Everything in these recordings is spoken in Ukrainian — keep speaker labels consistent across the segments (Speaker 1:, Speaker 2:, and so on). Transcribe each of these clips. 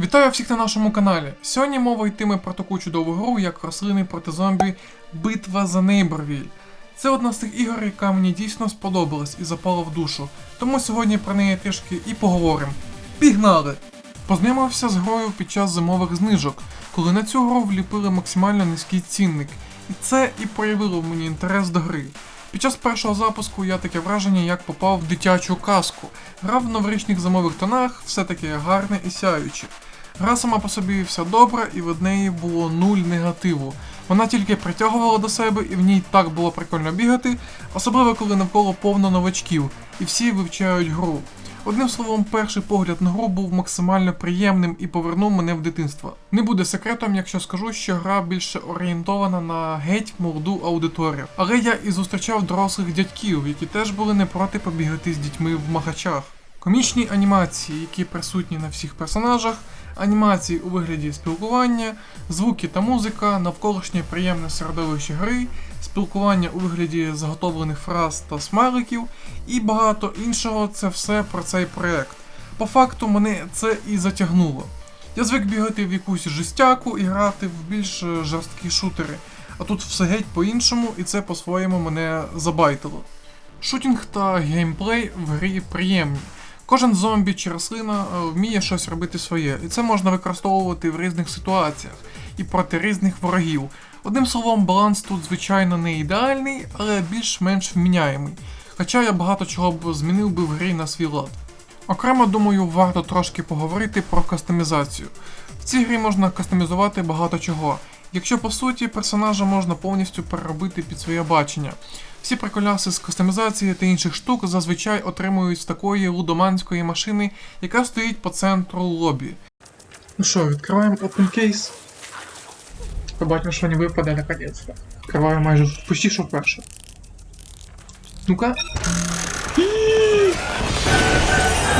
Speaker 1: Вітаю всіх на нашому каналі. Сьогодні мова йтиме про таку чудову гру, як рослини проти зомбі Битва за Нейборвіль. Це одна з тих ігор, яка мені дійсно сподобалась і запала в душу. Тому сьогодні про неї трішки і поговоримо. Пігнали! Познайомився з грою під час зимових знижок, коли на цю гру вліпили максимально низький цінник. І це і проявило мені інтерес до гри. Під час першого запуску я таке враження, як попав в дитячу казку. Гра в новорічних зимових тонах, все таке гарне і сяюче. Гра сама по собі вся добра, і від неї було нуль негативу. Вона тільки притягувала до себе, і в ній так було прикольно бігати, особливо коли навколо повно новачків, і всі вивчають гру. Одним словом, перший погляд на гру був максимально приємним і повернув мене в дитинство. Не буде секретом, якщо скажу, що гра більше орієнтована на геть молоду аудиторію. Але я і зустрічав дорослих дядьків, які теж були не проти побігати з дітьми в махачах. Комічні анімації, які присутні на всіх персонажах, анімації у вигляді спілкування, звуки та музика, навколишнє приємне середовище гри, спілкування у вигляді заготовлених фраз та смайликів і багато іншого це все про цей проект. По факту мене це і затягнуло. Я звик бігати в якусь жестяку і грати в більш е, жорсткі шутери, а тут все геть по-іншому, і це по-своєму мене забайтило. Шутінг та геймплей в грі приємні. Кожен зомбі чи рослина е, вміє щось робити своє, і це можна використовувати в різних ситуаціях і проти різних ворогів. Одним словом, баланс тут, звичайно, не ідеальний, але більш-менш вміняємий. Хоча я багато чого б змінив би в грі на свій лад. Окремо, думаю, варто трошки поговорити про кастомізацію. В цій грі можна кастомізувати багато чого. Якщо по суті персонажа можна повністю переробити під своє бачення. Всі приколяси з кастомізації та інших штук зазвичай отримують з такої лудоманської машини, яка стоїть по центру лобі. Ну що, відкриваємо Open Case. Побачимо, що не випаде наконець-то. Відкриваю майже почти що вперше. Ну-ка.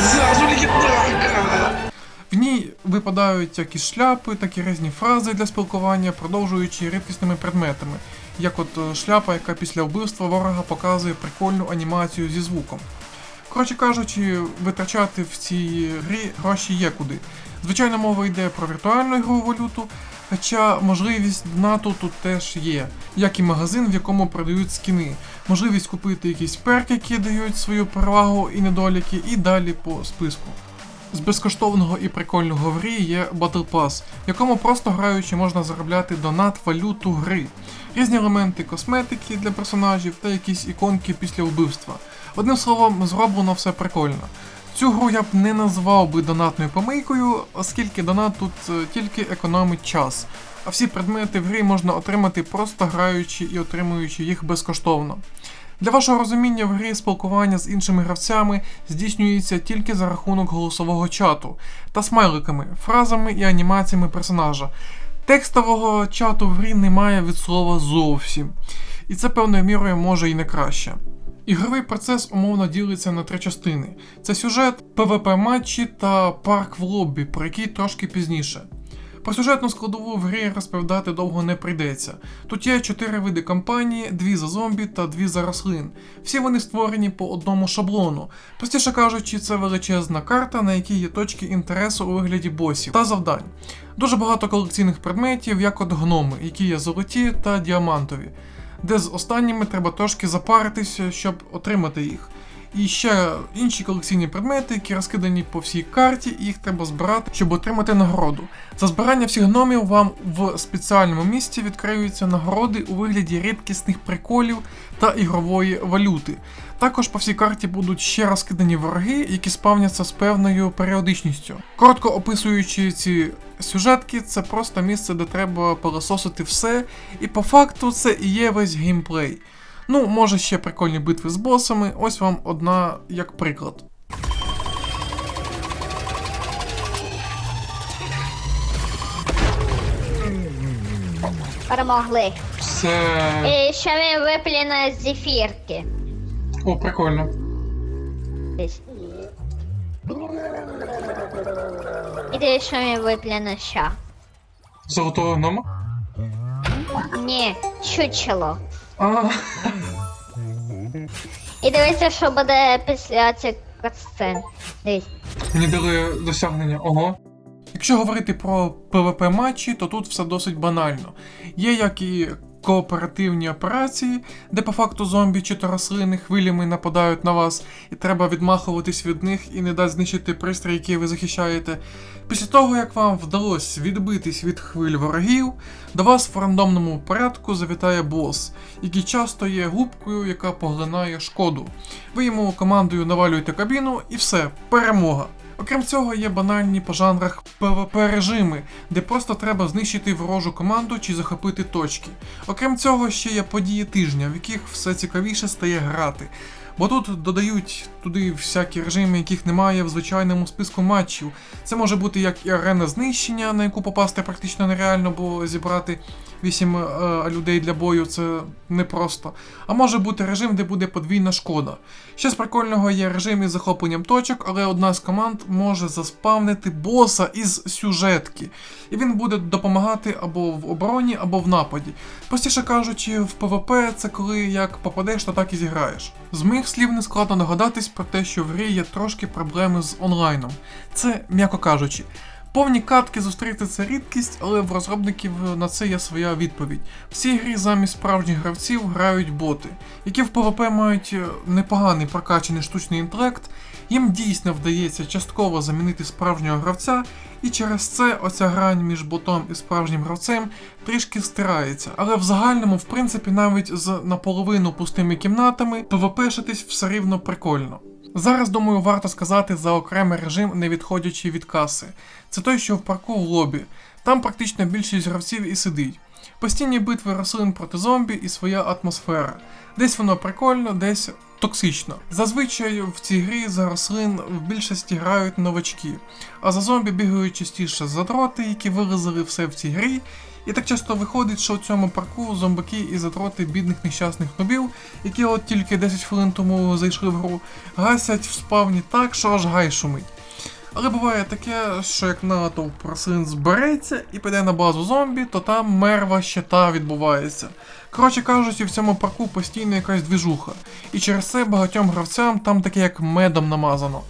Speaker 1: Зразу легендарка! В ній випадають як шляпи, так і різні фрази для спілкування, продовжуючи рідкісними предметами, як от е, шляпа, яка після вбивства ворога показує прикольну анімацію зі звуком. Коротше кажучи, витрачати в цій грі гроші є куди. Звичайно, мова йде про віртуальну ігрову валюту, хоча можливість донату тут теж є, як і магазин, в якому продають скіни, можливість купити якісь перки, які дають свою перевагу і недоліки, і далі по списку. З безкоштовного і прикольного в грі є Battle Pass, в якому просто граючи можна заробляти донат валюту гри, різні елементи косметики для персонажів та якісь іконки після вбивства. Одним словом, зроблено все прикольно. Цю гру я б не назвав би донатною помийкою, оскільки донат тут е, тільки економить час, а всі предмети в грі можна отримати просто граючи і отримуючи їх безкоштовно. Для вашого розуміння в грі спілкування з іншими гравцями здійснюється тільки за рахунок голосового чату та смайликами, фразами і анімаціями персонажа. Текстового чату в грі немає від слова зовсім, і це певною мірою може і не краще. Ігровий процес умовно ділиться на три частини: це сюжет, ПВП матчі та парк в лоббі, про який трошки пізніше. Про сюжетну складову в грі розповідати довго не прийдеться. Тут є чотири види кампанії, дві за зомбі та дві за рослин. Всі вони створені по одному шаблону. Простіше кажучи, це величезна карта, на якій є точки інтересу у вигляді босів та завдань. Дуже багато колекційних предметів, як от гноми, які є золоті та діамантові, де з останніми треба трошки запаритися, щоб отримати їх. І ще інші колекційні предмети, які розкидані по всій карті, і їх треба збирати, щоб отримати нагороду. За збирання всіх гномів вам в спеціальному місці відкриються нагороди у вигляді рідкісних приколів та ігрової валюти. Також по всій карті будуть ще розкидані вороги, які спавняться з певною періодичністю. Коротко описуючи ці сюжетки, це просто місце, де треба пилососити все, і по факту це і є весь геймплей. Ну, може ще прикольні битви з босами, ось вам одна як приклад.
Speaker 2: Перемогли.
Speaker 1: Все.
Speaker 2: І ще він виплюне з зефірки.
Speaker 1: О, прикольно.
Speaker 2: Десь. І дивись, що він виплюне ще.
Speaker 1: Золотого гнома?
Speaker 2: Ні, чучело.
Speaker 1: А,
Speaker 2: І дивися, що буде після цих катсцен. Дивись.
Speaker 1: мені дали досягнення. Ого. Якщо говорити про PvP матчі, то тут все досить банально. Є як і кооперативні операції, де по факту зомбі чи то рослини хвилями нападають на вас, і треба відмахуватись від них і не дати знищити пристрій, який ви захищаєте. Після того, як вам вдалося відбитись від хвиль ворогів, до вас в рандомному порядку завітає бос, який часто є губкою, яка поглинає шкоду. Ви йому командою навалюєте кабіну і все, перемога. Окрім цього, є банальні по жанрах PvP режими, де просто треба знищити ворожу команду чи захопити точки. Окрім цього, ще є події тижня, в яких все цікавіше стає грати. Бо тут додають туди всякі режими, яких немає в звичайному списку матчів. Це може бути як і арена знищення, на яку попасти практично нереально, бо зібрати 8 е, людей для бою це непросто. А може бути режим, де буде подвійна шкода. Ще з прикольного є режим із захопленням точок, але одна з команд може заспавнити боса із сюжетки. І він буде допомагати або в обороні, або в нападі. Простіше кажучи, в ПВП це коли як попадеш, то так і зіграєш. З моїх слів не складно догадатись про те, що в грі є трошки проблеми з онлайном. Це м'яко кажучи. Повні катки зустріти це рідкість, але в розробників на це є своя відповідь. В цій грі замість справжніх гравців грають боти, які в ПВП мають е, непоганий прокачаний штучний інтелект. Їм дійсно вдається частково замінити справжнього гравця, і через це оця грань між ботом і справжнім гравцем трішки стирається. Але в загальному, в принципі, навіть з наполовину пустими кімнатами ПВПшитись все рівно прикольно. Зараз, думаю, варто сказати за окремий режим, не відходячи від каси. Це той, що в парку в лобі. Там практично більшість гравців і сидить. Постійні битви рослин проти зомбі і своя атмосфера. Десь воно прикольно, десь токсично. Зазвичай в цій грі за рослин в більшості грають новачки, а за зомбі бігають частіше задроти, які вилазили все в цій грі. І так часто виходить, що в цьому парку зомбаки і задроти бідних нещасних нобів, які от тільки 10 хвилин тому зайшли в гру, гасять в спавні так, що аж гай шумить. Але буває таке, що як натовп просин збереться і піде на базу зомбі, то там мерва щита відбувається. Коротше кажучи, в цьому парку постійно якась двіжуха, і через це багатьом гравцям там таке як медом намазано.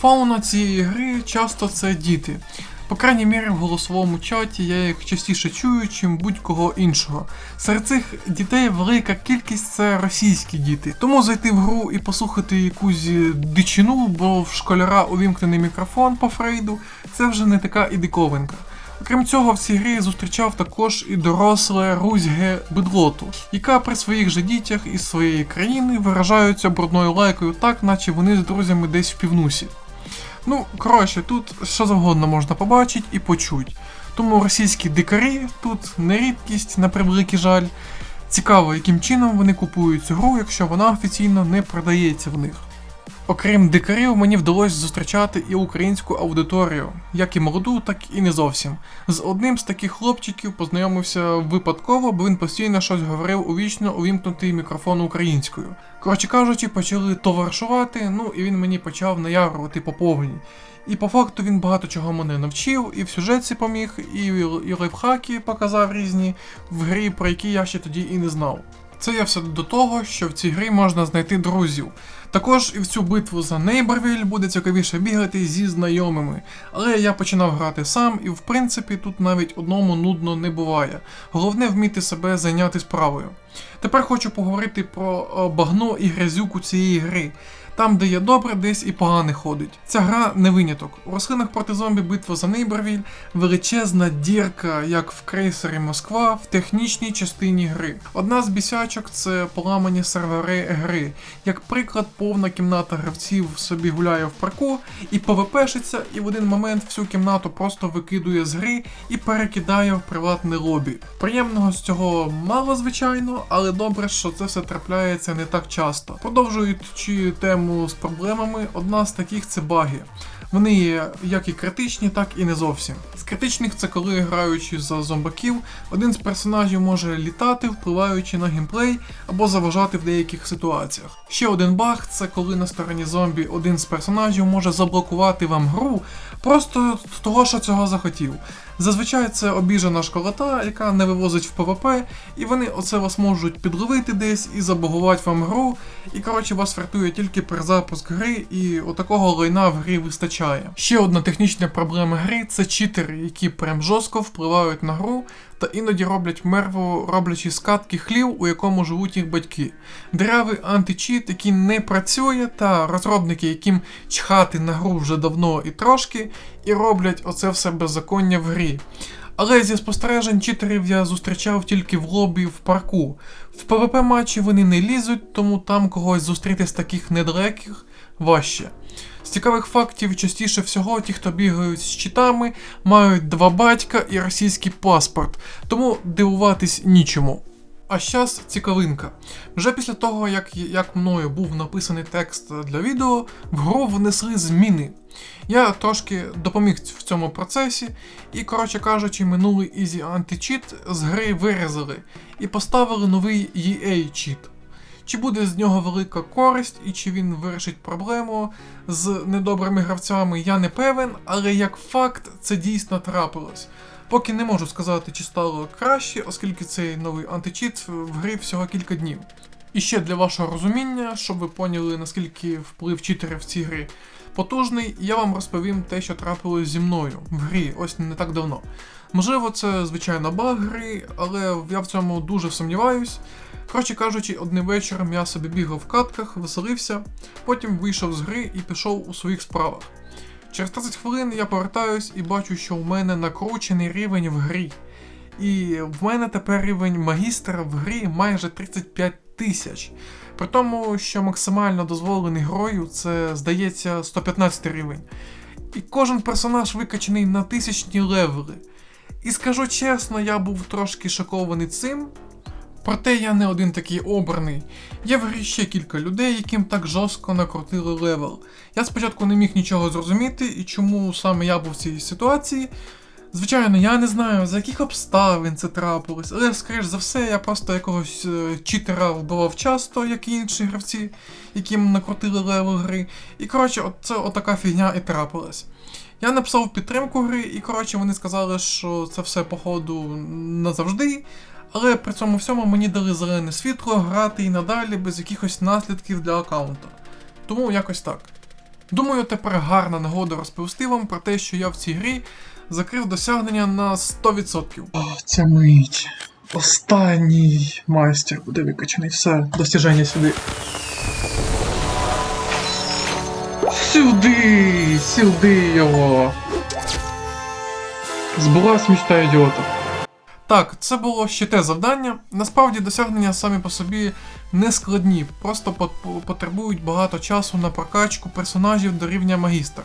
Speaker 1: Фауна цієї гри часто це діти. По крайній мірі в голосовому чаті я їх частіше чую, чим будь-кого іншого. Серед цих дітей велика кількість це російські діти. Тому зайти в гру і послухати якусь дичину, бо в школяра увімкнений мікрофон по Фрейду, це вже не така і диковинка. Окрім цього, в цій грі зустрічав також і доросле Рузьге Бедлоту, яка при своїх же дітях із своєї країни виражаються брудною лайкою так, наче вони з друзями десь в півнусі. Ну, коротше, тут що завгодно можна побачити і почути. Тому російські дикарі тут не рідкість, на превеликий жаль. Цікаво, яким чином вони купують цю гру, якщо вона офіційно не продається в них. Окрім дикарів, мені вдалося зустрічати і українську аудиторію, як і молоду, так і не зовсім. З одним з таких хлопчиків познайомився випадково, бо він постійно щось говорив у вічно увімкнутий мікрофон українською. Коротше кажучи, почали товаришувати, ну і він мені почав наяврувати по повній. І по факту він багато чого мене навчив, і в сюжеті поміг, і, і лайфхаки показав різні в грі, про які я ще тоді і не знав. Це я все до того, що в цій грі можна знайти друзів. Також і в цю битву за Нейбервіль буде цікавіше бігати зі знайомими. Але я починав грати сам, і в принципі тут навіть одному нудно не буває. Головне вміти себе зайняти справою. Тепер хочу поговорити про е, багно і грязюку цієї гри. Там, де є добре, десь і погане ходить. Ця гра не виняток. У рослинах проти зомбі битва за Нейбервіль величезна дірка, як в крейсері Москва, в технічній частині гри. Одна з бісячок це поламані сервери гри. Як приклад, повна кімната гравців собі гуляє в парку і ПВПшиться, і в один момент всю кімнату просто викидує з гри і перекидає в приватне лобі. Приємного з цього мало, звичайно, але добре, що це все трапляється не так часто. Продовжуючи тему з проблемами, одна з таких це баги. Вони є як і критичні, так і не зовсім. З критичних це коли граючи за зомбаків, один з персонажів може літати, впливаючи на геймплей або заважати в деяких ситуаціях. Ще один баг це коли на стороні зомбі один з персонажів може заблокувати вам гру просто того, що цього захотів. Зазвичай це обіжена школота, яка не вивозить в ПВП, і вони оце вас можуть підловити десь і забагувати вам гру. І коротше вас врятує тільки перезапуск гри, і отакого лайна в грі вистачає. Вистачає. Ще одна технічна проблема гри це читери, які прям жорстко впливають на гру та іноді роблять мерву, роблячи скатки хлів, у якому живуть їх батьки. Деревий античіт, який не працює, та розробники, яким чхати на гру вже давно і трошки, і роблять оце все беззаконня в грі. Але зі спостережень читерів я зустрічав тільки в лобі в парку. В ПВП матчі вони не лізуть, тому там когось зустріти з таких недалеких важче. Цікавих фактів, частіше всього, ті, хто бігають з щитами, мають два батька і російський паспорт, тому дивуватись нічому. А щас цікавинка. Вже після того, як, як мною був написаний текст для відео, в гру внесли зміни. Я трошки допоміг в цьому процесі, і, коротше кажучи, минулий Easy Anti-Cheat з гри вирізали і поставили новий EA чіт. Чи буде з нього велика користь і чи він вирішить проблему з недобрими гравцями, я не певен, але як факт це дійсно трапилось. Поки не можу сказати, чи стало краще, оскільки цей новий античіт в грі всього кілька днів. І ще для вашого розуміння, щоб ви поняли, наскільки вплив читерів в цій грі потужний, я вам розповім те, що трапилось зі мною в грі, ось не так давно. Можливо, це звичайно баг гри, але я в цьому дуже сумніваюсь. Коротше кажучи, одним вечором я собі бігав в катках, веселився, потім вийшов з гри і пішов у своїх справах. Через 30 хвилин я повертаюсь і бачу, що у мене накручений рівень в грі. І в мене тепер рівень магістра в грі майже 35 тисяч. При тому, що максимально дозволений грою це, здається, 115 рівень. І кожен персонаж викачаний на тисячні левели. І скажу чесно, я був трошки шокований цим. Проте я не один такий обраний. Є в грі ще кілька людей, яким так жорстко накрутили левел. Я спочатку не міг нічого зрозуміти, і чому саме я був в цій ситуації. Звичайно, я не знаю, за яких обставин це трапилось, але, скоріш за все, я просто якогось е, читера вбивав часто, як і інші гравці, яким накрутили левел гри. І коротше, от це отака фігня і трапилась. Я написав підтримку гри, і коротше вони сказали, що це все, походу, назавжди. Але при цьому всьому мені дали зелене світло грати і надалі без якихось наслідків для аккаунта. Тому якось так. Думаю, тепер гарна нагода розповісти вам про те, що я в цій грі закрив досягнення на 100%. О, це мить. Останній майстер буде викачаний. Все, досяження сюди. Сюди! Сюди його! Збулась мечта ідіота. Так, це було ще те завдання. Насправді досягнення самі по собі не складні, просто потребують багато часу на прокачку персонажів до рівня магістр.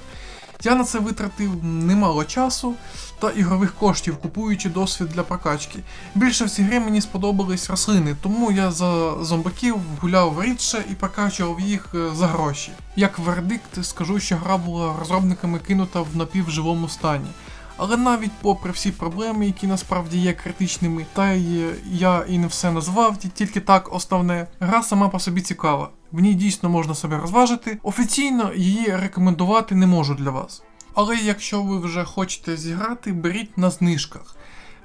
Speaker 1: Я на це витратив немало часу та ігрових коштів, купуючи досвід для прокачки. Більше в цій грі мені сподобались рослини, тому я за зомбаків гуляв рідше і прокачував їх е, за гроші. Як вердикт, скажу, що гра була розробниками кинута в напівживому стані. Але навіть попри всі проблеми, які насправді є критичними, та й я і не все назвав, тільки так основне, гра сама по собі цікава. В ній дійсно можна себе розважити. Офіційно її рекомендувати не можу для вас. Але якщо ви вже хочете зіграти, беріть на знижках.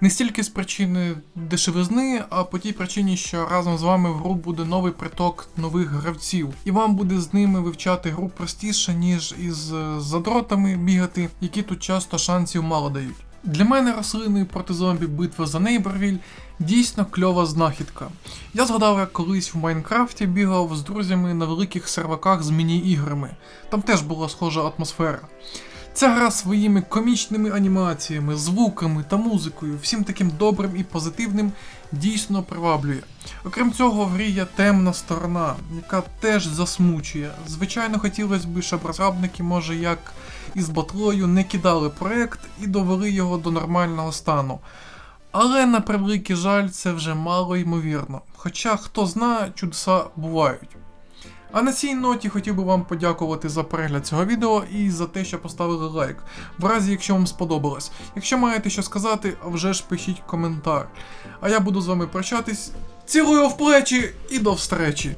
Speaker 1: Не стільки з причини дешевизни, а по тій причині, що разом з вами в гру буде новий приток нових гравців, і вам буде з ними вивчати гру простіше, ніж із задротами бігати, які тут часто шансів мало дають. Для мене рослини проти зомбі битва за Нейбервіль дійсно кльова знахідка. Я згадав, як колись в Майнкрафті бігав з друзями на великих серваках з міні-іграми. Там теж була схожа атмосфера. Ця гра своїми комічними анімаціями, звуками та музикою, всім таким добрим і позитивним дійсно приваблює. Окрім цього, в грі є темна сторона, яка теж засмучує. Звичайно, хотілося б, щоб розробники, може, як із батлою, не кидали проект і довели його до нормального стану. Але на превеликий жаль, це вже мало ймовірно. Хоча хто знає, чудеса бувають. А на цій ноті хотів би вам подякувати за перегляд цього відео і за те, що поставили лайк. В разі, якщо вам сподобалось. Якщо маєте що сказати, вже ж пишіть коментар. А я буду з вами прощатись. Цілую в плечі і до встречі!